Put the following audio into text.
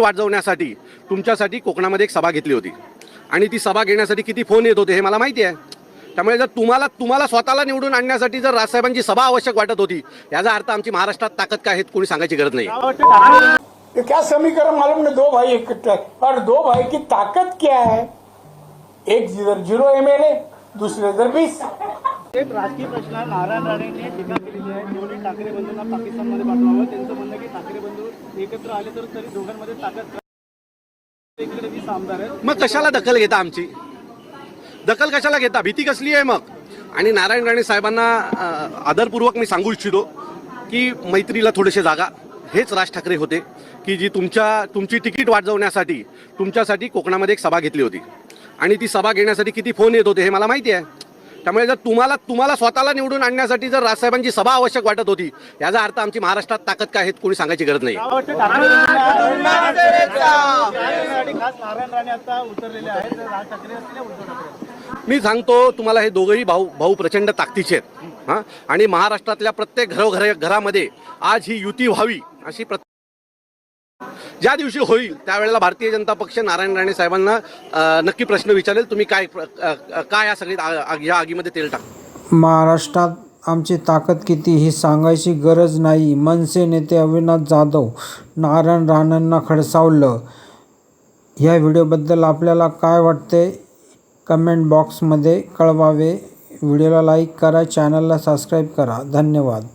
Ticket वाजवण्यासाठी तुमच्यासाठी कोकणामध्ये एक सभा घेतली होती. आणि ती सभा घेण्यासाठी किती फोन येत होते हे मला माहिती आहे. त्यामुळे जर तुम्हाला तुम्हाला स्वतःला निवडून आणण्यासाठी जर राजसाहेबांची सभा आवश्यक वाटत होती याचा अर्थ आमची महाराष्ट्रात ताकद काय आहेत कोणी सांगायची गरज नाही. क्या समीकरण मालूम नहीं? दो भाई और दो भाई की ताकत क्या है? एक इधर जीरो एमएलए दूसरे इधर बीस. एक राजकीय प्रश्न नारायण राणेंनी टीका केलेली आहे दोन्ही ठाकरे बंधूंना पाकिस्तानमध्ये पाठवावं त्यांचं म्हणणं की ठाकरे बंधू एकत्र आले तर तरी दोघांमध्ये ताकद इकडे वीस आमदार आहेत. मग कशाला दखल घेता आमची? दखल कशाला घेता? भीती कसली आहे मग? आणि नारायण राणे साहेबांना आदरपूर्वक मी सांगू इच्छितो की मैत्रीला थोडेसे जागा. हेच राज ठाकरे होते की जी तुमच्या तुमची तिकीट वाजवण्यासाठी तुमच्यासाठी कोकणामध्ये एक सभा घेतली होती. आणि ती सभा घेण्यासाठी किती फोन येत होते हे मला माहिती आहे. त्यामुळे जर तुम्हाला तुम्हाला स्वतःला निवडून आणण्यासाठी जर राजसाहेबांची सभा आवश्यक वाटत होती याचा अर्थ आमची महाराष्ट्रात ताकद काय आहे कोणी सांगायची गरज नाही. मी सांगतो तुम्हाला हे दोघंही भाऊ भाऊ प्रचंड ताकदीचे आहेत. हां? आणि महाराष्ट्रातल्या प्रत्येक घरोघर घरामध्ये आज ही युती व्हावी अशी प्रत्येक ज्या दिवशी होईल त्यावेळेला भारतीय जनता पक्ष नारायण राणे साहेबांना नक्की प्रश्न विचारेल तुम्ही काय प्र- काय या सगळी या आगीमध्ये तेल टाक महाराष्ट्रात आमची ताकद किती ही सांगायची गरज नाही. मनसे नेते अविनाश जाधव नारायण राणेंना खडसावलं. ह्या व्हिडिओबद्दल आपल्याला काय वाटते? कमेंट बॉक्समध्ये कळवावे. व्हिडिओला लाईक करा चॅनलला सबस्क्राईब करा. धन्यवाद.